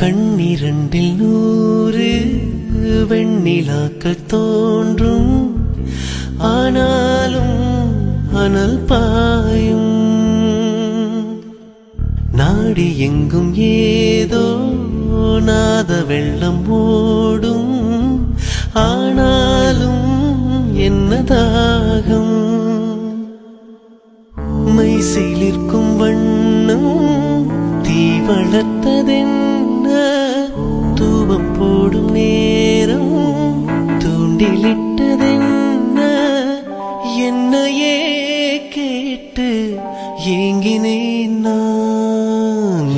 கண்ணிரண்டில் நூறு வெண்ணிலாக்கள் தோன்றும். ஆனாலும் அனல் பாயும். நாடி எங்கும் ஏதோ நாத வெள்ளம் ஓடும். தாகம். உமை சிலிர்க்கும் வண்ணம் தீ வளர்த்ததென்ன? தூபம் போடும் நேரம் தூண்டிலிட்டதென்ன? என்னையே கேட்டு ஏங்கினேன் நான்.